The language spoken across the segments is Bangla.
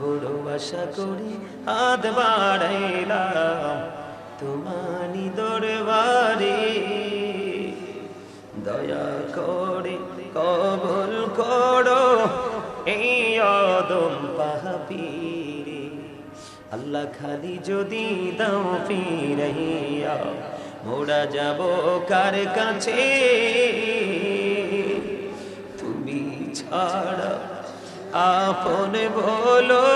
বড় আশা করি হাত বাড়াইলাম। তোমারি দরবারে দয়া করে কবল করো এই অদম পাহাপিরে আল্লাহ খালি যদি দাও ফিরাইয়া মোড়া যাব কার কাছে? তুমি ছাড়া আপন বলো,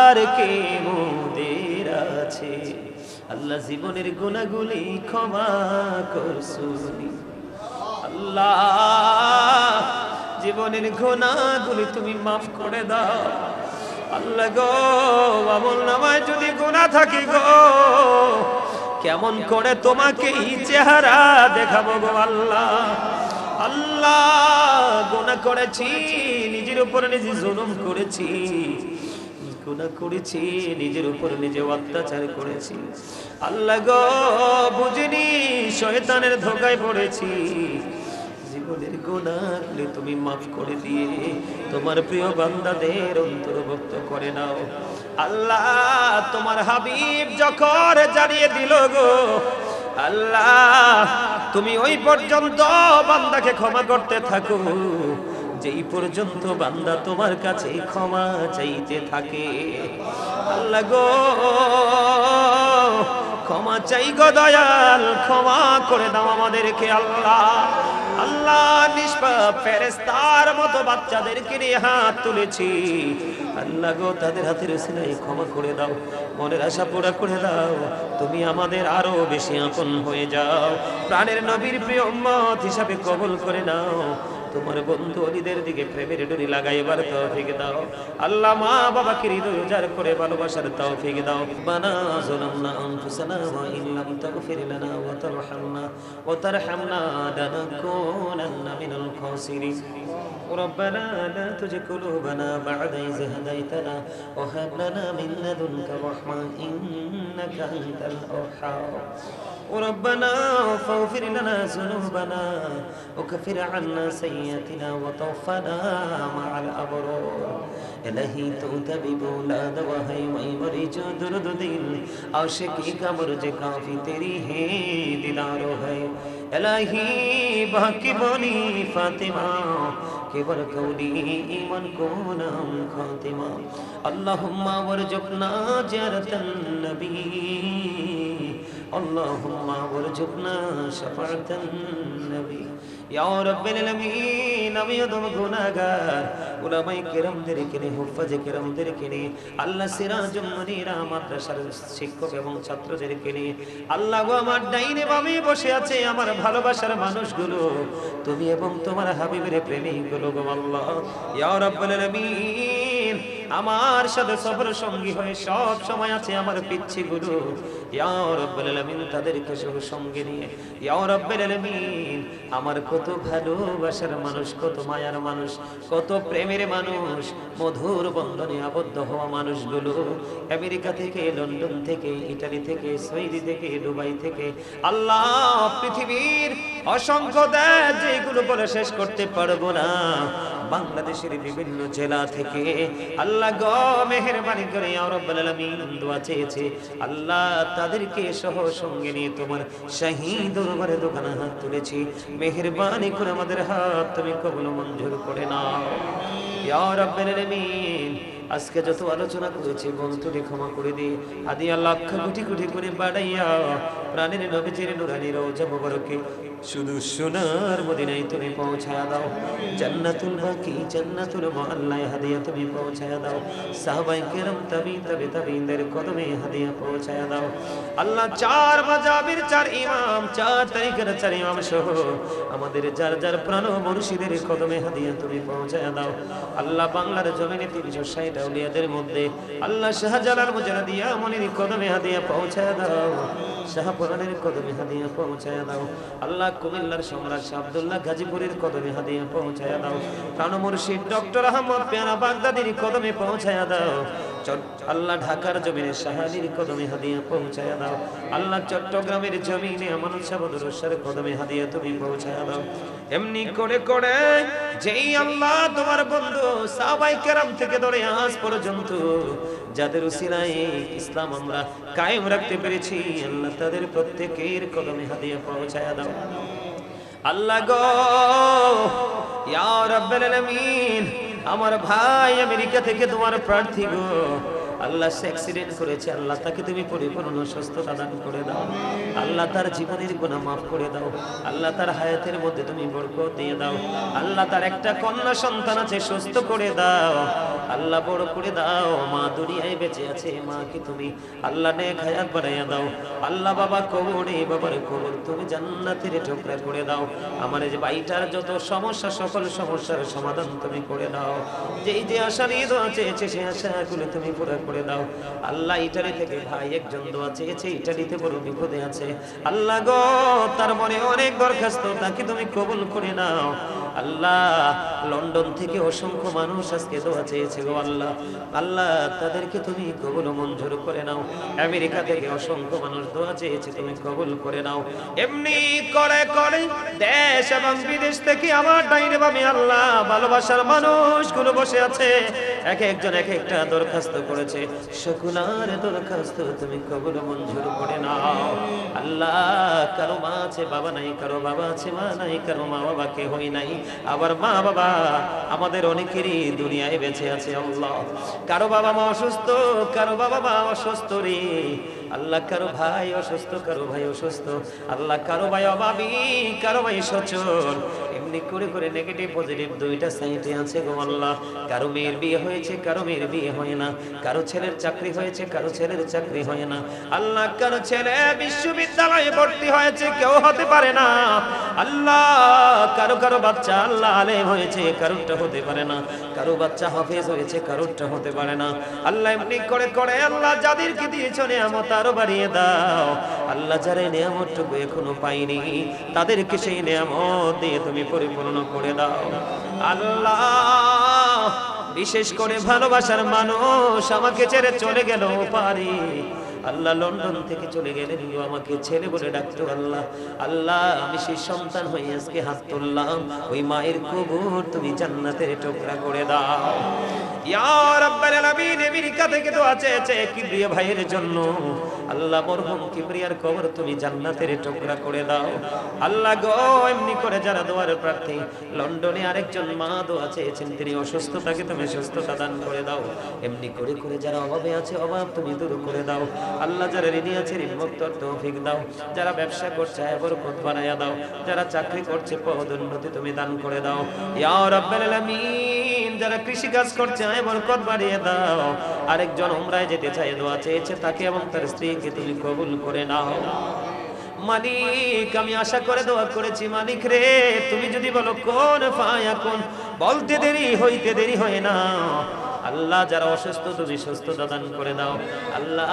আর কে মোদের আছে? আল্লাহ জীবনের গুণাগুলি ক্ষমা করছুনি আল্লাহ, জীবনের গুণাগুলি তুমি মাফ করে দাও। আল্লাহ গো, আমল নামায় যদি গুণা থাকি গো, কেমন করে তোমাকে চেহারা দেখাবো গো আল্লাহ। আল্লাহ করেছি, নিজের করেছি। গুণা করেছি, নিজের অত্যাচার করেছি। আল্লাহ গো, বুঝিনি, শয়তানের ধোকায় পড়েছি। জীবনের গুণাগুলি তুমি মাফ করে দিয়ে তোমার প্রিয় বান্দাদের অন্তর্ভুক্ত করে নাও। আল্লাহ, তোমার হাবিব যখন জানিয়ে দিল গো, আল্লাহ তুমি ওই পর্যন্ত বান্দাকে ক্ষমা করতে থাকো। যেই পর্যন্ত বান্দা তোমার কাছে ক্ষমা চাইতে থাকে। আল্লাহ গো, ক্ষমা চাই গো দয়াল, ক্ষমা করে দাও আমাদেরকে আল্লাহ। আল্লাহ নিষ্পাপ ফেরেস্তার মতো বাচ্চাদেরকে নিয়ে হাত তুলেছি। আল্লাহ গো, তাদের হাতের সিনাই ক্ষমা করে দাও, মনের আশা পুরা করে দাও, তুমি আমাদের আরও বেশি আপন হয়ে যাও। প্রাণের নবীর প্রিয় মত হিসাবে কবল করে নাও। তোমার বন্ধু অলিদের দিকে প্রেমের ডুরি লাগাইবার তৌফিক দাও আল্লাহ মা বাবাকে হৃদয় উজাড় করে ভালোবাসার তৌফিক দাও বানা যালামনা আনফুসানা ওয়া ইন লাম তাগফির লানা ওয়া তারহামনা ওয়া তারহামনা লানাকুনান্না মিনাল খাসিরিন ربنا لا تزغ قلوبنا بعد إذ هديتنا وهب لنا من لدنك رحمة إنك أنت الوهاب وربنا فاغفر لنا ذنوبنا وكفر عنا سيئاتنا وتوفنا مع الأبرار إلهي تو طبيب اولاد وهي مئی مریض درد دل عاشق کی قبر جے کافی تیری ہے دیدار ہے الہی باقی بنی فاطمہ কেবল কৌলি ইমান কোনাম খাতিমা আল্লাহুম্মা ওয়ারজুকনা জিয়ারাতান নবী اللهم وارزقنا شفاعة النبي يا رب العالمين আমি অদম গুনাহগার উলামাই কেরামদেরকে নিয়ে হুফাজে কেরামদেরকে নিয়ে আল্লাহ সিরাজুল মুনিরা মাদ্রাসার শিক্ষক এবং ছাত্রদেরকে নিয়ে আল্লাহ গো আমার ডাইনে বামে বসে আছে আমার ভালোবাসার মানুষগুলো তুমি এবং তোমার হাবিবের প্রেমিকগুলো গো আল্লাহ ইয়া রাব্বুল আলামিন আমার সাথে সফর সঙ্গী হয়ে সব সময় আছে আমার পিচ্ছি গুরু ইয়া রাব্বুল আলামিন তাদেরকে সহ সঙ্গে নিয়ে। ইয়া রাব্বুল আলামিন, আমার কত ভালোবাসার মানুষ, কত মায়ার মানুষ, কত প্রেমের মানুষ, মধুর বন্ধনে আবদ্ধ হওয়া মানুষগুলো। আমেরিকা থেকে, লন্ডন থেকে, ইটালি থেকে সৌদি থেকে, দুবাই থেকে। আল্লাহ, পৃথিবীর অসংখ্য দেশ যেগুলো বলে শেষ করতে পারব না। বাংলাদেশের বিভিন্ন জেলা থেকে। আল্লাহ গ, মেহরবানি করে রাব্বুল দোয়া চেয়েছে। আল্লাহ তাদেরকে সহ সঙ্গে নিয়ে তোমার শাহী দরবারে দোকানে হাত তুলেছি। মেহরবানি করে আমাদের হাত তুমি কবুল মঞ্জুর করে নাও। ইয়া আজকে যত আলোচনা করেছি বন্ধুরে ক্ষমা করে দিয়ে আদিয়া লক্ষ কোটি কোটি করে বাড়াইয়া প্রাণের নবীজির নুরানি রওজা মুবারকে শুধু সোনার মদিনায় তুমি পৌঁছায়া দাও। জান্নাতুল বাকি জান্নাতুল মুআল্লায় হাদিয়া তুমি পৌঁছায়া দাও। সাহাবায়ে কেরাম তাবি তাবে তাবিনদের কদমে হাদিয়া পৌঁছায়া দাও। আল্লাহ চার মাযাবির চার ইমাম, চার তারিখের চার ইমাম সহ আমাদের যার যার প্রাণ মুর্শিদের কদমে হাদিয়া তুমি পৌঁছায়া দাও। আল্লাহ বাংলার জমিনে তিনশো ষাট আউলিয়াদের মধ্যে আল্লাহ শাহজালাল মুজারাদিয়া মনির কদমে হাদিয়া পৌঁছায়া দাও। শাহপুরানের কদমে হাদিয়া পৌঁছায়া দাও। আল্লাহ কুমিল্লার সম্রাট আব্দুল্লাহ গাজীপুরের কদমে হাদিয়া পৌঁছায়া দাও। প্রাণ মুর্শিদ ডক্টর আহমদ পেয়ারা বাগদাদির কদমে পৌঁছায়া দাও। আল্লাহ ঢাকার জমিনে শাহালির কদমে হাদিয়া পৌঁছায়া দাও। আল্লাহ চট্টগ্রামের জমিনে আমানত শাহ বদরুসার কদমে হাদিয়া তুমি পৌঁছায়া দাও। এমনি করে করে যেই আল্লাহ তোমার বন্ধু সাহাবাই কেরাম থেকে ধরে আজ পর্যন্ত যাদের উসিলায় ইসলাম আমরা কায়েম রাখতে পেরেছি, আল্লাহ তাদের প্রত্যেকের কদমে হাদিয়া পৌঁছায়া দাও। আল্লাহ গো, ইয়া রাব্বুল আলামিন, আমার ভাই আমেরিকা থেকে তোমার প্রার্থী গো। আল্লাহ সে অ্যাক্সিডেন্ট করেছে, আল্লাহ তাকে তুমি পরিপূর্ণ সুস্থতা দান করে দাও। আল্লাহ তার জীবনের গুনাহ মাফ করে দাও। আল্লাহ তার হায়াতের মধ্যে তুমি বরকত দিয়ে দাও। আল্লাহ তার একটা কন্যা সন্তান আছে, সুস্থ করে দাও। আল্লাহ বড় করে দাও। মা দুনিয়ায় বেঁচে আছে, মাকে তুমি আল্লাহ নে হায়াত বানাইয়া দাও। আল্লাহ বাবা কবরে বাবার কবর তুমি জান্নাতের ঠোকরা করে দাও। আমার যে বাইটার যত সমস্যা, সকল সমস্যার সমাধান তুমি করে দাও। যেই যে আশা নিয়ে চেয়েছে, সেই আশাগুলো তুমি পুরো করে দাও। আল্লাহ ইটালি থেকে ভাই, একজন দোয়া চেয়েছে, ইটালিতে বড় বিপদে আছে। আল্লাহ গো তারপরে অনেক দরখাস্ত তাকে তুমি কবুল করে নাও। আল্লাহ, লন্ডন থেকে অসংখ্য মানুষ আজকে দোয়া চেয়েছে গো আল্লাহ। আল্লাহ, তাদেরকে তুমি কবুল মঞ্জুর করে নাও। আমেরিকা থেকে অসংখ্য মানুষ দোয়া চেয়েছে, তুমি কবুল করে নাও। এমনি করে করে দেশ এবং বিদেশ থেকে আমার ডাইনে বামে আল্লাহ ভালোবাসার মানুষগুলো বসে আছে। এক একজন এক একটা দরখাস্ত করেছে। সকলার দরখাস্ত তুমি কবুল মঞ্জুর করে নাও। আল্লাহ, কারও মা আছে, বাবা নাই, কারও বাবা আছে, মা নাই, কারও মা বাবা কে হই নাই। আবার মা বাবা আমাদের অনেকেরই দুনিয়ায় বেঁচে আছে, আল্লাহ। কারও বাবা মা অসুস্থ, কারও বাবা মা অসুস্থ রে। আল্লাহ, কারও ভাই অসুস্থ, কারও ভাই অসুস্থ। আল্লাহ, কারও ভাই অভাবী, কারও ভাই সচল। করে করে নেগেটিভ পজিটিভ দুইটা সাইডে আছে গো আল্লাহ। কারও মেয়ের বিয়ে হয়েছে, কারও মেয়ের বিয়ে হয় না। কারও ছেলের চাকরি হয়েছে, কারও ছেলের চাকরি হয় না। আল্লাহ, কারও ছেলে বিশ্ববিদ্যালয়ে ভর্তি হয়েছে, কেউ হতে পারে না। আল্লাহ, কারও কারও বাচ্চা আল্লাহ আলেম হয়েছে, কারোরটা হতে পারে না। কারও বাচ্চা হাফেজ হয়েছে, কারোরটা হতে পারে না। আল্লাহ এমনি করে করে আল্লাহ যাদেরকে দিয়েছ নিয়ামত আরও বাড়িয়ে দাও। আল্লাহ যারা নিয়ামতটুকু এখনও পাইনি, তাদেরকে সেই নিয়ামত দিয়ে তুমি পরিপূর্ণ করে দাও। আল্লাহ, বিশেষ করে ভালোবাসার মানুষ আমাকে ছেড়ে চলে গেল, পারি। আল্লাহ লন্ডন থেকে চলে গেলেন আমাকে ছেলে বলে ডাকতো আল্লাহ। আল্লাহ, আমি সেই সন্তান হয়ে আজকে হাত তুললাম। ওই মায়ের কবর তুমি জান্নাতের টুকরা করে দাও। ইয়া ভাইয়ের জন্য। আল্লাহ তুমি জান্নাতের করে দাও। আল্লাহ গো, এমনি করে যারা দোয়ার প্রার্থী, লন্ডনে আরেকজন মা তিনি অসুস্থ তাকে তুমি সুস্থতা দান করে দাও। এমনি করে করে যারা অভাবে আছে, অভাব তুমি দূর করে দাও। আল্লাহ যারা ঋণী আছে ঋণ মুক্ত তৌফিক দাও। যারা ব্যবসা করছে বরকত বানায়া দাও। যারা চাকরি করছে, পদোন্নতি তুমি দান করে দাও। ইয়া রাব্বাল আলামিন, যারা কৃষি কাজ করছে আয় বরকত বাড়িয়ে দাও। আরেকজন উমরায় যেতে চায়, দোয়া চেয়েছে তাকে এবং তার স্ত্রীকে তুমি কবুল করে নাও। মালিক, আমি আশা করে দোয়া করেছি, মালিক রে, তুমি যদি বলো, কোন ফায়া কোন? বলতে দেরি, হইতে দেরি হয় না। আল্লাহ যারা অসুস্থ, তুমি সুস্থতা দান করে দাও। আল্লাহ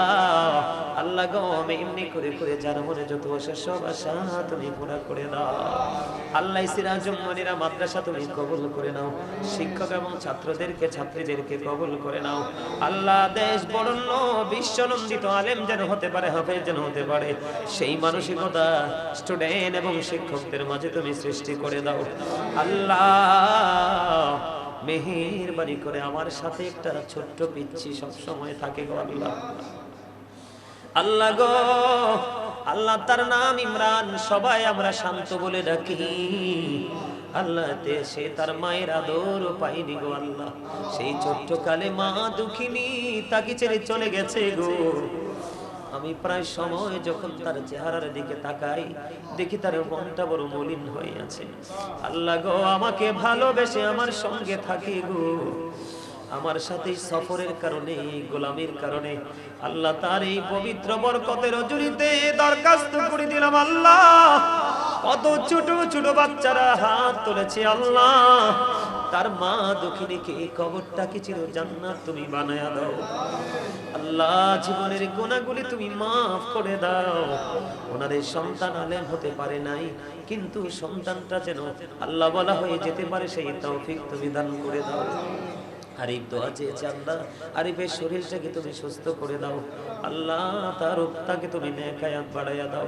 আল্লাহ গো, আমি এমনি করে করে যার মনে যত আশা সব আশা তুমি পুরা করে দাও। আল্লাহ সিরাজুম্মানিরা মাদ্রাসা তুমি কবুল করে নাও। শিক্ষক এবং ছাত্রদেরকে, ছাত্রীদেরকে কবুল করে নাও। আল্লাহ দেশ বরণ্য, বিশ্বনন্দিত আলেম যেন হতে পারে, হাফেজ যেন হতে পারে। সেই মানসিকতা স্টুডেন্ট এবং শিক্ষকদের মাঝে তুমি সৃষ্টি করে দাও। আল্লাহ মেহেরবানি করে আমার সাথে একটা ছোট্ট পিচ্ছি সবসময় থাকে গো আল্লাহ। আল্লাহ গো, আল্লাহ তার নাম ইমরান, সবাই আমরা শান্ত বলে ডাকি। আল্লাহ সে তার মায়ের আদর পাইনি গো আল্লাহ। সেই ছোট্ট কালে মা দুঃখিনী তাকে ছেড়ে চলে গেছে গো। আমি প্রায় সময় যখন তার চেহারার দিকে তাকাই, দেখি তার মনটা বড় মলিন হয়ে আছে। আল্লাহ গো, আমাকে ভালোবেসে আমার সঙ্গে থাকে গো। আমার সাথে সফরের কারণে, গোলামির কারণে আল্লাহ তার এই পবিত্র বরকতের জুড়িতে দরখাস্ত করে দিলাম আল্লাহ। কত ছোট ছোট বাচ্চারা হাত তুলেছে আল্লাহ। তার মা দক্ষিণীকে এই কবরটাকে চির জান্নাত তুমি বানায়া দাও। আল্লাহ, জীবনের গোনাগুলি তুমি মাফ করে দাও। ওনাদের সন্তান আলেম হতে পারে নাই, কিন্তু সন্তানটা যেন আল্লাহ বলা হয়ে যেতে পারে, সেই তৌফিক তুমি দান করে দাও। আরিফ দোয়া চেয়েছে আল্লাহ। আরিফের শরীরটাকে তুমি সুস্থ করে দাও। আল্লাহ তার তুমি নেকায়াত বাড়াইয়া দাও।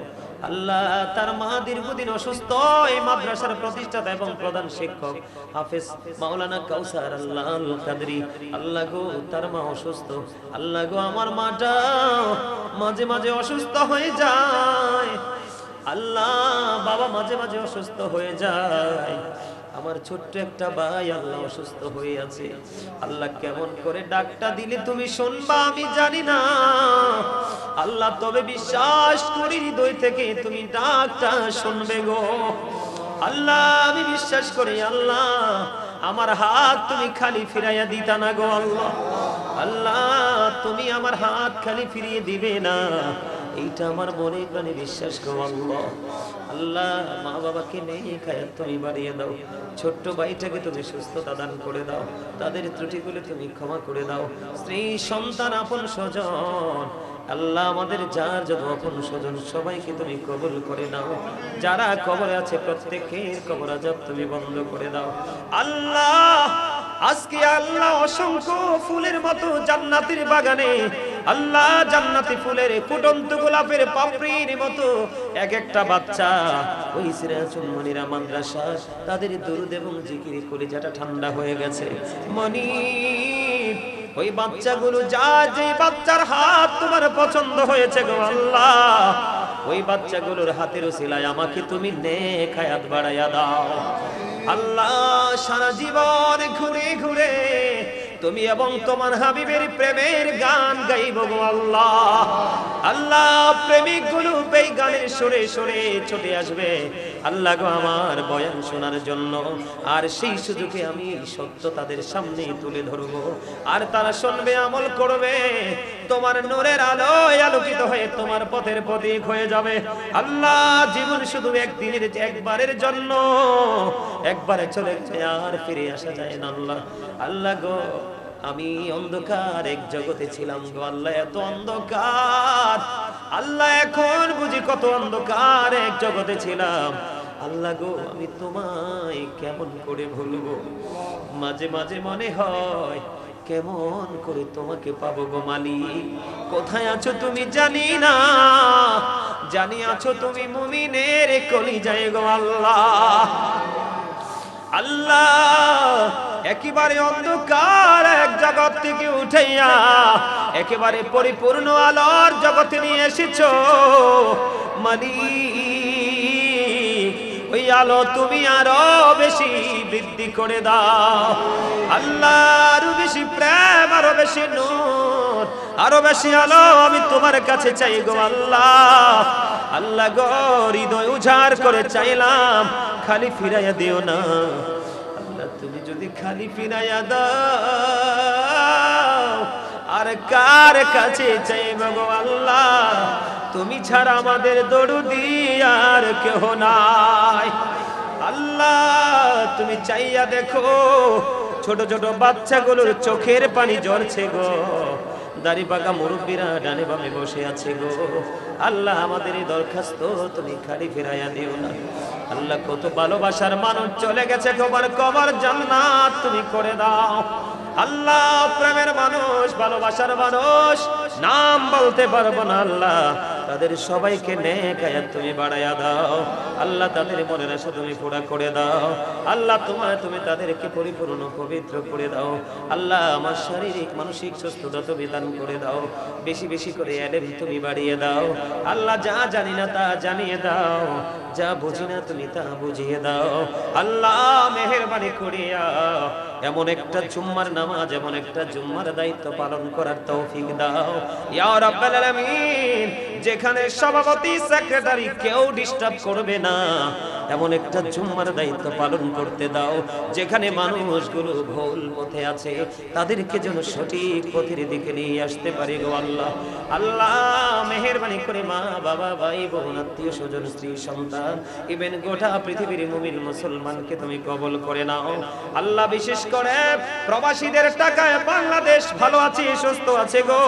আল্লাহ তার মা দীর্ঘদিন অসুস্থ, এই মাদ্রাসার প্রতিষ্ঠাতা এবং প্রধান শিক্ষক হাফেজ মাওলানা কাউসার আল্লাহ আল কাদরি। আল্লাহ গো, তার মা অসুস্থ। আল্লাহ গো, আমার মাটা মাঝে মাঝে অসুস্থ হয়ে যায়। আল্লাহ বাবা মাঝে মাঝে অসুস্থ হয়ে যায়। আমার ছোট্ট একটা ভাই আল্লাহ অসুস্থ হয়ে আছে। আল্লাহ কেমন করে ডাকটা দিলে তুমি শুনবা, আমি জানি না। আল্লাহ তবে বিশ্বাস করি হৃদয় থেকে তুমি ডাকটা শুনবে গো। আল্লাহ, আমি বিশ্বাস করি, আল্লাহ, আমার হাত তুমি খালি ফিরাইয়া দিতা না গো আল্লাহ। আল্লাহ, তুমি আমার হাত খালি ফিরিয়ে দিবে না। এইটা আমার মনে প্রাণে বিশ্বাস করো আল্লাহ। মা বাবাকে নেই খায়াত তুমি বাড়িয়ে দাও। ছোট্ট ভাইটাকে তুমি সুস্থতা দান করে দাও। তাদের ত্রুটিগুলো তুমি ক্ষমা করে দাও। স্ত্রী, সন্তান, আপন স্বজন। আল্লাহ, আমাদের যার যত আপন স্বজন, সবাইকে তুমি কবুল করে দাও। যারা কবরে আছে, প্রত্যেকের কবর আজাব তুমি বন্ধ করে দাও। আল্লাহ আজকে আল্লাহ অসংখ্য ফুলের মতো জান্নাতের বাগানে, আল্লাহ জান্নাতি ফুলের ফুটন্ত গোলাপের পাপড়ির মতো এক একটা বাচ্চা ওই সিরাজুল মাদ্রাসা তাদের দুরুদ এবং জিকির কলিজাটা ঠান্ডা হয়ে গেছে। মনি, ওই বাচ্চাগুলো যা যে বাচ্চার হাত তোমার পছন্দ হয়েছে গো আল্লাহ, ওই বাচ্চাগুলোর হাতের সিলাই আমাকে তুমি নেক হায়াত বাড়াইয়া দাও। আল্লাহ সারা জীবন ঘুরে ঘুরে তুমি এবং তোমার হাবিবের প্রেমের গান গাইব গো আল্লাহ। আল্লাহ প্রেমিকগুলো এই গানের সুরে সুরে ছুটে আসবে। আল্লাহ গো, আমার বয়ান শোনার জন্য। আর সেই সুযোগে আমি সত্য তাদের সামনে তুলে ধরব। আর তারা শুনবে, আমল করবে। তোমার নূরের আলোয় আলোকিত হয়ে তোমার পথের প্রতীক হয়ে যাবে। আল্লাহ, জীবন শুধু একদিনের, একবারের জন্য। একবারে চলে যায় আর ফিরে আসা যায় না আল্লাহ। আল্লাহ গো আমি অন্ধকার, এক জগতে ছিলাম গো, আল্লাহ এত অন্ধকার। আল্লাহ এখন বুঝি কত অন্ধকার, এক জগতে ছিলাম। আল্লাহ গো, আমি তোমায় কেমন করে ভুলবো? মাঝে মাঝে মনে হয়, কেমন করে তোমাকে পাবো গো মালিক? কোথায় আছো তুমি জানি না। জানি আছো তুমি মুমিনের কলি যায় গো আল্লাহ। আল্লাহ, একেবারে অন্ধকার এক জগৎ থেকে উঠাইয়া একেবারে পরিপূর্ণ আলোর জগতে নিয়ে এসেছ। মালিক, ওই আলো তুমি আরও বেশি বৃদ্ধি করে দাও। আল্লাহ আরও বেশি প্রেম, আরও বেশি নূর, আরও বেশি আলো আমি তোমার কাছে চাই গো আল্লাহ। আল্লাহ গো হৃদয় উজাড় করে চাইলাম, খালি ফিরাইয়া দিও না। আল্লাহ, তুমি যদি খালি ফিরাইয়া দাও, আর কার কাছে চাইব গো আল্লাহ? তুমি ছাড়া আমাদের দরুদি আর কেহ নাই। আল্লাহ, তুমি চাইয়া দেখো, ছোট ছোট বাচ্চাগুলোর চোখের পানি জ্বরছে গো। দাড়ি পাকা মুরব্বীরা ডানে বামে বসে আছে গো। আল্লাহ আমাদের এই দরখাস্ত তুমি খালি ফেরাইয়া দিও না। আল্লাহ কত ভালোবাসার মানুষ চলে গেছে কবর কবর জান্নাত তুমি করে দাও। আল্লাহ প্রেমের মানুষ, ভালোবাসার মানুষ। নাম বলতে পারব না আল্লাহ। তাদের সবাইকে নেকায়াত তুমি বাড়াইয়া দাও। আল্লাহ তাদের মনের আশা তুমি পুরা করে দাও। আল্লাহ তোমার তুমি তাদেরকে পরিপূর্ণ পবিত্র করে দাও। আল্লাহ আমার শারীরিক, মানসিক সুস্থতা তুমি দান করে দাও। বেশি বেশি করে এলেম তুমি বাড়িয়ে দাও। আল্লাহ যা জানি না তা জানিয়ে দাও। যা বুঝি না তুমি তা বুঝিয়ে দাও। আল্লাহ মেহেরবানি করিয়া এমন একটা জুম্মার নামাজ, এমন একটা জুম্মার দায়িত্ব পালন করার তৌফিক দাও। ইয়া রাব্বাল আলামিন, যেখানে সভাপতি, সেক্রেটারি কেউ ডিস্টার্ব করবে না। এমন একটা জুম্মার দায়িত্ব পালন করতে দাও, যেখানে মানুষগুলো ভুল পথে আছে, তাদেরকে যেন সঠিক পথের দিকে নিয়ে আসতে পারে গো আল্লাহ। আল্লাহ, মেহেরবানি করে মা, বাবা, ভাই, বোন, আত্মীয় স্বজন, স্ত্রী, সন্তান ইভেন গোটা পৃথিবীর মুমিন মুসলমানকে তুমি কবল করে নাও। আল্লাহ বিশেষ করে প্রবাসীদের টাকায় বাংলাদেশ ভালো আছে, সুস্থ আছে গো।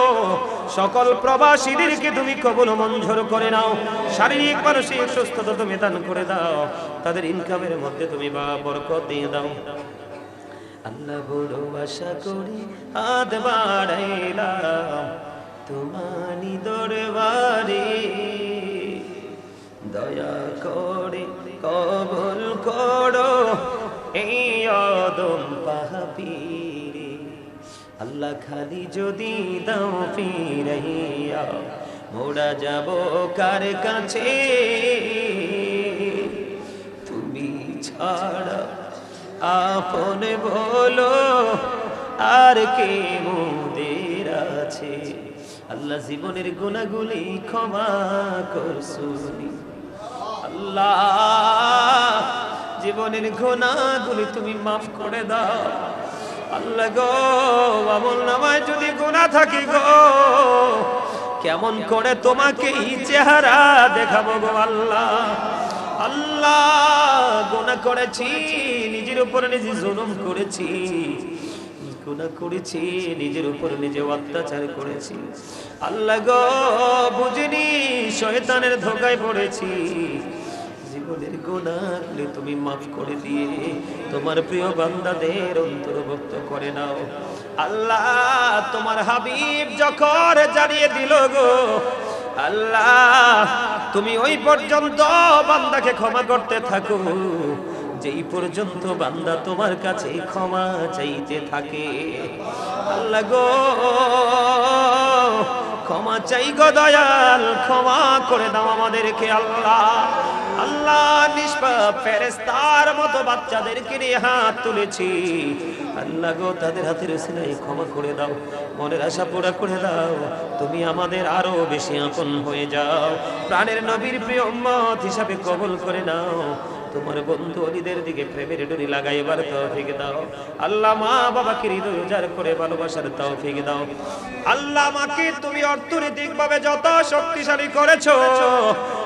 সকল প্রবাসীদেরকে তুমি কবল মঞ্জুর করে নাও। শারীরিক, মানসিক সুস্থতা তুমি দান করে দাও। তাদের ইনকামের মধ্যে তুমি বা বরকত দিয়ে দাও। আল্লাহ বড় আশা করি হাত বাড়াইলাম তোমারি দরবারে। দয়া করে কবল করো, এই অদম পাহাপিরে আল্লাহ খালি যদি দাও ফিরাইয়া মোড়া যাব কার কাছে? তুমি ছাড়া আপন বলো, আর কে মোদের আছে। আল্লাহ জীবনের গুণাগুলি ক্ষমা করছুনি আল্লাহ, জীবনের গুণাগুলি তুমি মাফ করে দাও। গো নামায় যদি গুণা থাকি গো, কেমন করে তোমাকে চেহারা দেখাবো গো আল্লাহ? আল্লাহ গুণা করেছি, নিজের উপর নিজে জুলুম করেছি করেছি, নিজের উপর নিজে অত্যাচার করেছি। আল্লাহ গো, বুঝিনি, শয়তানের ধোকায় পড়েছি। জীবনের গুণাগুলি তুমি মাফ করে দিয়ে তোমার প্রিয় বান্দাদের অন্তর্ভুক্ত করে নাও। আল্লাহ তোমার হাবিব যখন জানিয়ে দিল গো, আল্লাহ তুমি ওই পর্যন্ত বান্দাকে ক্ষমা করতে থাকো, যেই পর্যন্ত বান্দা তোমার কাছে ক্ষমা চাইতে থাকে। আল্লাহ গো, ক্ষমা চাই গো দয়াল, ক্ষমা করে দাও আমাদেরকে আল্লাহ। আল্লাহ ফেরেস্তার মতো বাচ্চাদেরকে নিয়ে হাত তুলেছি। আল্লাহ গো তাদের হাতের সিলাই ক্ষমা করে দাও, মনের আশা পুরা করে দাও। তুমি আমাদের আরও বেশি আপন হয়ে যাও। প্রাণের নবীর প্রিয় মত হিসাবে কবল করে নাও। তোমার বন্ধু অলিদের দিকে প্রেমের ডুরি লাগাইবার তৌফিক দাও। আল্লাহ মা বাবাকে হৃদয় উজাড় করে ভালোবাসার তৌফিক দাও। আল্লাহ মাকে তুমি অর্থনৈতিকভাবে যত শক্তিশালী করেছ,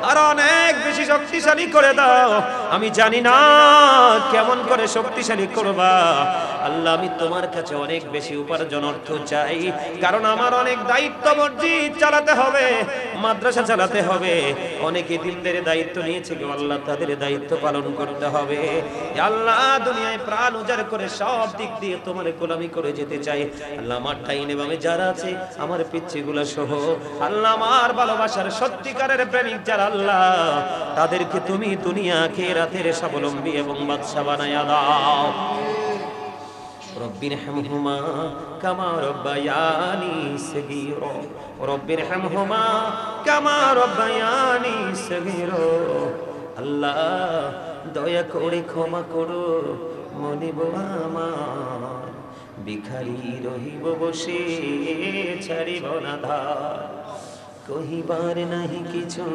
আর অনেক বেশি শক্তিশালী করে দাও। আমি জানি না কেমন করে শক্তিশালী করবা। আল্লাহ, আমি তোমার কাছে অনেক বেশি উপার্জন অর্থ চাই। কারণ আমার অনেক দায়িত্ব মসজিদ চালাতে হবে, মাদ্রাসা চালাতে হবে। অনেকে দিনদের দায়িত্ব নিয়েছে গো আল্লাহ তাদের দায়িত্ব পালন করতে হবে। আল্লাহ, দুনিয়ায় প্রাণ উজাড় করে সব দিক দিয়ে তোমার গোলামি করে যেতে চাই। আল্লাহ, আমার টাইনে বামে যারা আছে, আমার পিচ্ছিগুলো সহ। আল্লাহ, আমার ভালোবাসার সত্যিকারের প্রেমিক যারা, আল্লাহ, তাদেরকে তুমি দুনিয়া আখেরাতের স্বাবলম্বী এবং বাদশা বানায়া দাও। রব্বির হামহুমা কামা রব্বায়ানি সগীর। রব্বির হামহুমা কামা রব্বায়ানি সগীর। আল্লাহ, দয়া করে ক্ষমা করো, মনিব আমার। ভিখারি রহিব বসে, ছাড়িব না ধার। কহিবার নাহি কিছু,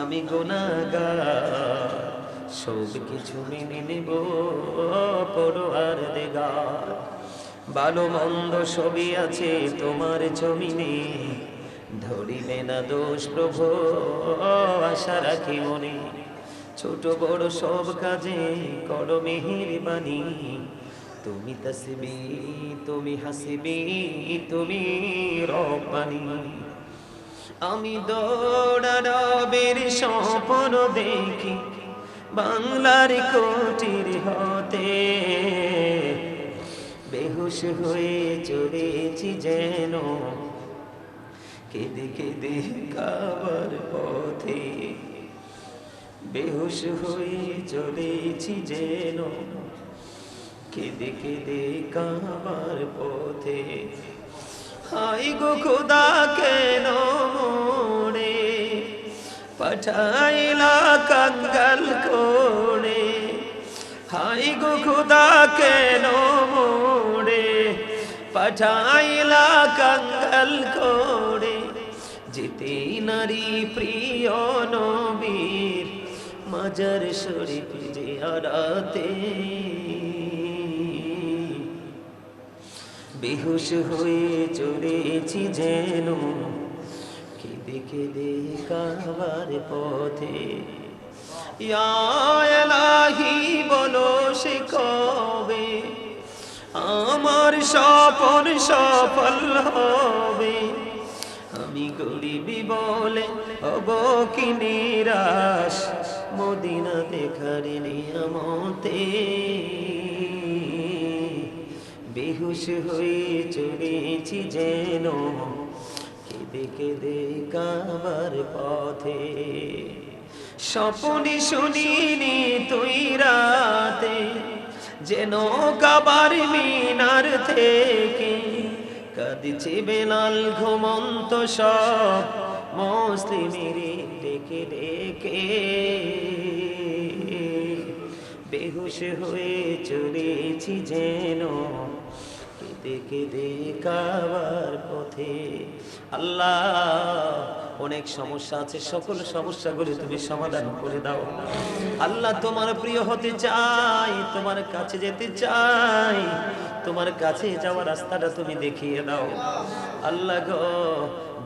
আমি গুণাগার সব কিছু মেনে নেব পড়োয়ার দেগার। ভালো মন্দ সবই আছে তোমার জমিনে। ধরিবে না দোষ প্রভু, আশা রাখি মনে। ছোট বড় সব কাজে করো মেহেরবানি। তুমি তসবি, তুমি হাসিবি, তুমি রব্বানি। আমি দৌড়ানবের স্বপ্ন দেখি বাংলার কোটির হতে। বেহুশ হয়ে চলেছি যেন কেঁদে কেঁদে কাবার পথে। বেহুশ হয়ে চলেছি যেন কেঁদে কেঁদে কাবার পথে। হাই গো খোদা, কেন পাঠাইলা কাঙ্গাল করে হাই গো খোদা, কেন মোড়ে? পাঠাইলা কাঙ্গাল করে যেতে নারী প্রিয় নবীর মাজার শরীফ যে আরাতে বেহুশ হয়ে চলেছি যেন কেঁদে কেঁদে কাবার পথে। ইয়া এলাহি, বলো সে কবে? আমার স্বপন সফল হবে। আমি গরিবি বলে হব কি নিরাশ মদিনা দেখার নিয়ামতে বেহুশ হয়ে চলেছি যেন কেঁদে কেঁদে কাবার পথে। স্বপনে শুনিনি তুই রাতে, যেন কাবার মিনার থেকে কাঁদছে বেলাল ঘুমন্ত সব মুসলিমের ডেকে ডেকে। বেহুশ হয়ে চলেছি যেন কেঁদে কাবার পথে। আল্লাহ, অনেক সমস্যা আছে, সকল সমস্যাগুলি তুমি সমাধান করে দাও। আল্লাহ, তোমার প্রিয় হতে চাই, তোমার কাছে যেতে চাই, তোমার কাছে যাওয়ার রাস্তাটা তুমি দেখিয়ে দাও। আল্লাহ গো,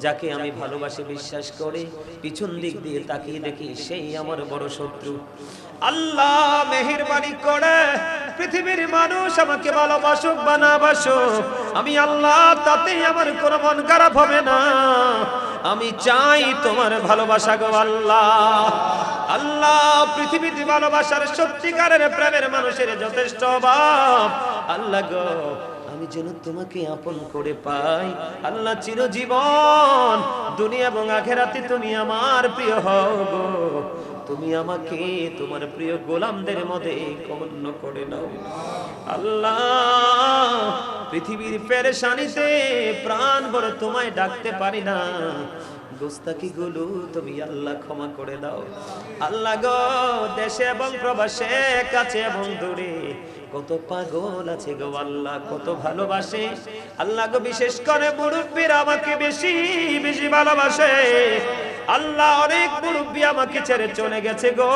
যাকে আমি ভালোবাসি, বিশ্বাস করে, পিছন দিক দিয়ে তাকিয়ে দেখি সেই আমার বড় শত্রু। আল্লাহ, মেহেরবানি করে পৃথিবীর মানুষ আমাকে ভালোবাসুক বা না বাসুক আমি আল্লাহ তাতেই আমার কোনো মন খারাপ হবে না। আমি চাই তোমার ভালোবাসা গো আল্লাহ। আল্লাহ পৃথিবীতে ভালোবাসার সত্যিকারের প্রেমের মানুষের যথেষ্ট অভাব। আল্লাহ গো, আমি যেন তোমাকে আপন করে পাই। আল্লাহ, চিরজীবন দুনিয়া এবং আখেরাতে তুমি আমার প্রিয় হও তুমি আমাকে তোমার প্রিয় গোলামদের মধ্যে গণ্য করে নাও। আল্লাহ, পৃথিবীর পেরেশানিতে প্রাণ ভরে তোমায় ডাকতে পারি না। গোস্তাকি গুলো তুমি আল্লাহ ক্ষমা করে দাও। আল্লাহ গো, দেশে এবং প্রবাসে, কাছে এবং দূরে কত পাগল আছে গো আল্লাহ, কত ভালোবাসে। আল্লাহ গো, বিশেষ করে মুরব্বীরা আমাকে বেশি বেশি ভালোবাসে। আল্লাহ অনেক মুরব্বী আমাকে ছেড়ে চলে গেছে গো।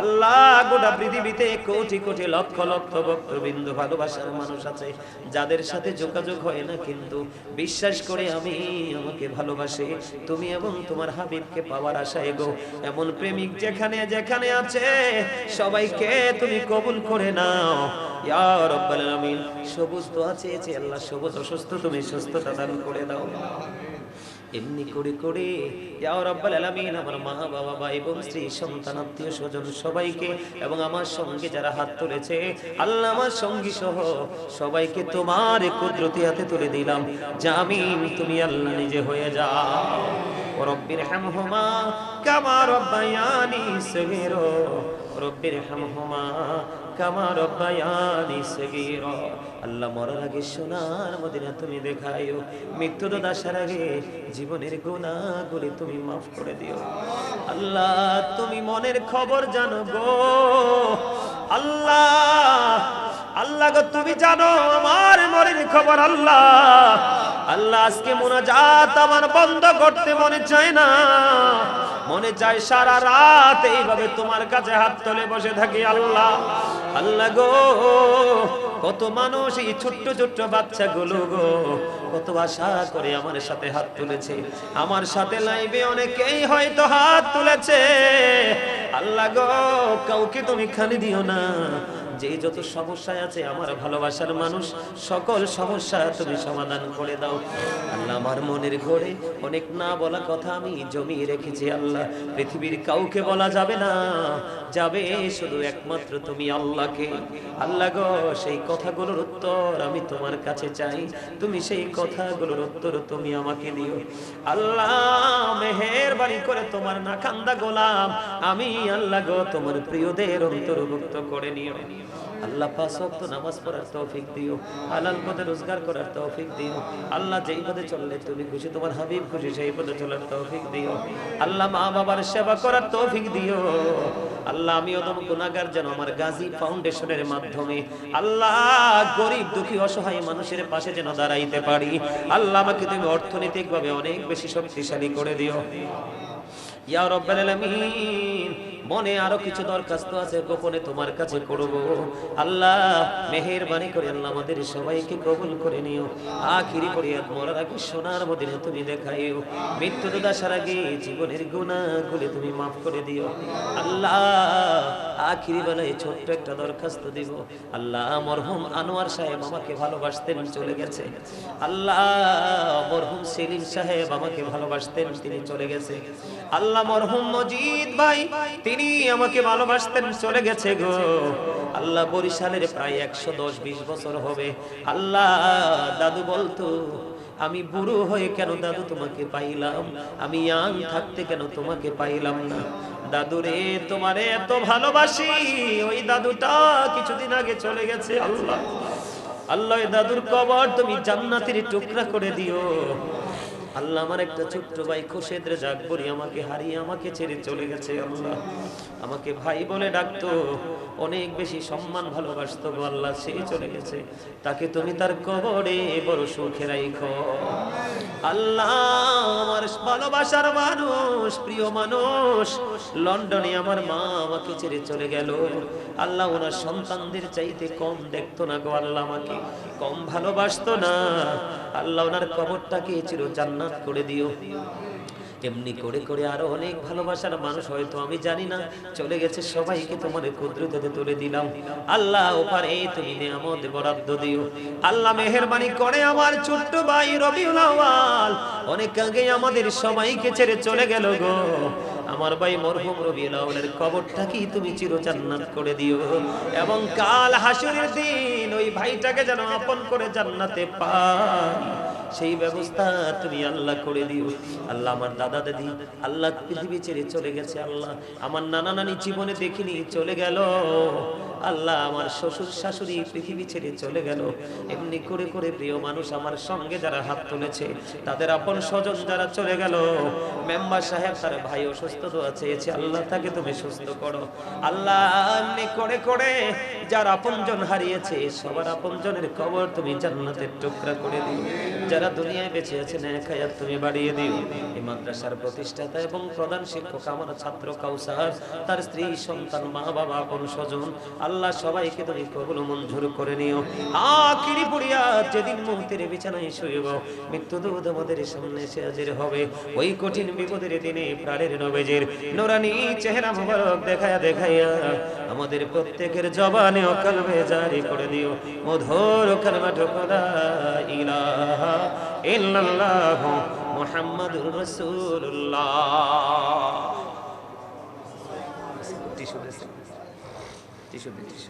আল্লাহ গোটা পৃথিবীতে কোটি কোটি লক্ষ লক্ষ ভক্তবিন্দু, ভালোবাসার মানুষ আছে, যাদের সাথে যোগাযোগ হয় না, কিন্তু বিশ্বাস করে আমি আমাকে ভালোবাসে। তুমি এবং তোমার হাবিবকে পাওয়ার আশায় গো। এমন প্রেমিক যেখানে যেখানে আছে, সবাইকে তুমি কবুল করে নাও। ইয়া রব্বাল সবুজ তো আছে আল্লাহ সবুজ, অসুস্থ তুমি সুস্থতা দান করে দাও। এমনি করে করে রাব্বাল আলামিন, আমার মা, বাবা, ভাই বোন, স্ত্রী, সন্তান, আত্মীয় স্বজন সবাইকে এবং আমার সঙ্গে যারা হাত তুলেছে, আল্লাহ আমার সঙ্গী সহ সবাইকে তোমার কুদরতি হাতে তুলে দিলাম। জামিন তুমি আল্লাহ নিজে হয়ে যাও। রব্বির হামহুমা, কামা রব্বায়ানি সগীরা। রব্বির হামহুমা কামা রব্বায়ানি সগীরা। আল্লাহ মরার আগে সোনার মদিনা তুমি দেখাইও। মৃত্যু তো দাসার আগে জীবনের গুণাগুলি তুমি মাফ করে দিও। আল্লাহ, তুমি মনের খবর জানো গো। আল্লাহ আল্লাহ গো, তুমি জানো আমার মনের খবর, আল্লাহ। আল্লাহ আজকে মোনাজাত আমার বন্ধ করতে মনে চায় না। মনে চায় সারা রাত এইভাবে তোমার কাছে হাত তোলে বসে থাকি আল্লাহ। আল্লাহ গো, কত মানুষ এই ছোট্ট ছোট্ট বাচ্চাগুলো গো, কত আশা করে আমার সাথে হাত তুলেছে। আমার সাথে লাইভে অনেকেই হয়তো হাত তুলেছে। আল্লাহ গো, কাউকে তুমি খালি দিও না। যে যত সমস্যায় আছে আমার ভালোবাসার মানুষ, সকল সমস্যা তুমি সমাধান করে দাও। আল্লাহ আমার মনের ঘরে অনেক না বলা কথা আমি জমিয়ে রেখেছি আল্লাহ। পৃথিবীর কাউকে বলা যাবে না, যাবে শুধু একমাত্র তুমি আল্লাহকে। আল্লাহ গো, সেই কথাগুলোর উত্তর আমি তোমার কাছে চাই। তুমি সেই কথাগুলোর উত্তর তুমি আমাকে দিও। আল্লাহ, মেহেরবানি করে তোমার নাকান্দা গোলাম আমি আল্লাহ গো, তোমার প্রিয়দের অন্তর্ভুক্ত করে নিও। আল্লাহ পাঁচ ওয়াক্ত নামাজ পড়ার তৌফিক দিও, হালাল পথে রোজগার করার তৌফিক দিও। আল্লাহ যেই পথে চললে তুমি খুশি, তোমার হাবিব খুশি, সেই পথে চলার তৌফিক দিও। আল্লাহ মা বাবার সেবা করার তৌফিক দিও। আল্লাহ আমি অদম গুনাহগার যেন আমার গাজী ফাউন্ডেশনের মাধ্যমে আল্লাহ গরিব, দুঃখী, অসহায় মানুষের পাশে যেন দাঁড়াইতে পারি। আল্লাহ আমাকে তুমি অর্থনৈতিকভাবে অনেক বেশি শক্তিশালী করে দিও। ইয়া রব্বাল আলামিন। মনে আরও কিছু দরখাস্ত আছে, গোপনে তোমার কাছে করব। আল্লাহ, মেহেরবানি করে আল্লাহ আমাদের সবাইকে কবুল করে নিও। আখিরি পরিয়াদ মরার আগে সোনার মদিনে তুমি দেখাইও। মৃত্যু তো দাসার আগে জীবনের গুণাগুলি তুমি মাফ করে দিও। আল্লাহ, আখিরি বেলায় ছোট্ট একটা দরখাস্ত দিব। আল্লাহ, মরহুম আনোয়ার সাহেব আমাকে ভালোবাসতেন, চলে গেছে। আল্লাহ, মরহুম সেলিম সাহেব আমাকে ভালোবাসতেন, তিনি চলে গেছে। আল্লাহ, মরহুম মজিদ ভাই, তিনি আমাকে ভালোবাসতেন, চলে গেছে গো। আল্লাহ বরিশালের প্রায় একশো দশ, বিশ বছর হবে। আল্লাহ, দাদু বলতো, আমি বুড়ো হয়ে কেন দাদু তোমাকে পাইলাম? আমি ইয়াং থাকতে কেন তোমাকে পাইলাম না? দাদু রে, তোমারে এত ভালোবাসি, ওই দাদুটা কিছুদিন আগে চলে গেছে, আল্লাহ। আল্লাহ দাদুর কবর তুমি জান্নাতের টুকরা করে দিও। আল্লাহ আমার একটা ছোট্ট ভাই জাগবরি আমাকে হারিয়ে আমাকে ছেড়ে চলে গেছে আল্লাহ। আমাকে ভাই বলে ডাকতো অনেক বেশি সম্মান ভালোবাসতো গো আল্লাহ সেই চলে গেছে। তাকে তুমি তার কবরে বড় সুখে রাইখো। আল্লাহ, আমার ভালোবাসার মানুষ, প্রিয় মানুষ, লন্ডনে আমার মা আমাকে ছেড়ে চলে গেল। আল্লাহ, ওনার সন্তানদের চাইতে কম দেখতো না গো আল্লাহ আমাকে, কম ভালোবাসতো না। আল্লাহ, ওনার কবরটাকে চির জান্নাত করে দিও। এমনি করে করে আরও অনেক ভালোবাসার মানুষ হয়তো আমি জানি না। চলে গেছে সবাইকে তোমার কুদরতে তুলে দিলাম। আল্লাহ ওপারে তুমি নিয়ামত বরাদ্দ দিও। আল্লাহ মেহেরবানি করে আমার ছোট্ট ভাই রবিউল আউয়াল। অনেক আগে আমাদের সবাইকে ছেড়ে চলে গেল গো। আমার ভাই মরহুম রবিউল আউয়ালের কবরটা কি তুমি চির জান্নাত করে দিও? এবং কাল হাসুরের দিন ওই ভাইটাকে যেন আপন করে জান্নাতে পাই। সেই ব্যবস্থা তুমি আল্লাহ করে দিও। আল্লাহ আমার দাদা দাদি আল্লাহ পৃথিবী ছেড়ে চলে গেছে, আল্লাহ। আমার নানা নানি জীবনে দেখিনি, চলে গেল। আল্লাহ আমার শ্বশুর শাশুড়ি পৃথিবী ছেড়ে চলে গেল। এমনি করে করে প্রিয় মানুষ আমার সঙ্গে যারা হাত তুলেছে, তাদের আপন স্বজন যারা চলে গেল। মেম্বার সাহেব, তার ভাই অসুস্থ দোয়া চেয়েছে, আল্লাহ তাকে তুমি সুস্থ করো। আল্লাহ এমনি করে করে যার আপনজন হারিয়েছে, সবার আপনজনের কবর তুমি জান্নাতের টুকরা করে দিও। যারা দুনিয়ায় বেঁচে আছে ন্যায় খায়াত তুমি বাড়িয়ে দিও। এই মাদ্রাসার প্রতিষ্ঠাতা এবং প্রধান শিক্ষক আমার ছাত্র কাউসার, তার স্ত্রী, সন্তান মা বাবা আপন স্বজন আল্লাহ সবাইকে তুমি কবুল মঞ্জুর করে নিও। আখিরি পুরিয়া যেদিন মুহূর্তের বিছানায় শুইব, মৃত্যু দুধ আমাদের সামনে এসে হাজির হবে। ওই কঠিন বিপদের দিনে প্রাণের নবেজের নোরানি চেহারা মুবারক দেখায়া দেখাইয়া আমাদের প্রত্যেকের জবানে ও কলবে জারি করে দিও। মধুর কালমা ঢোকলা ইলাহা ইল্লাল্লাহ মুহাম্মাদুর রাসূলুল্লাহ। দে টিস্যু দে টিস্যু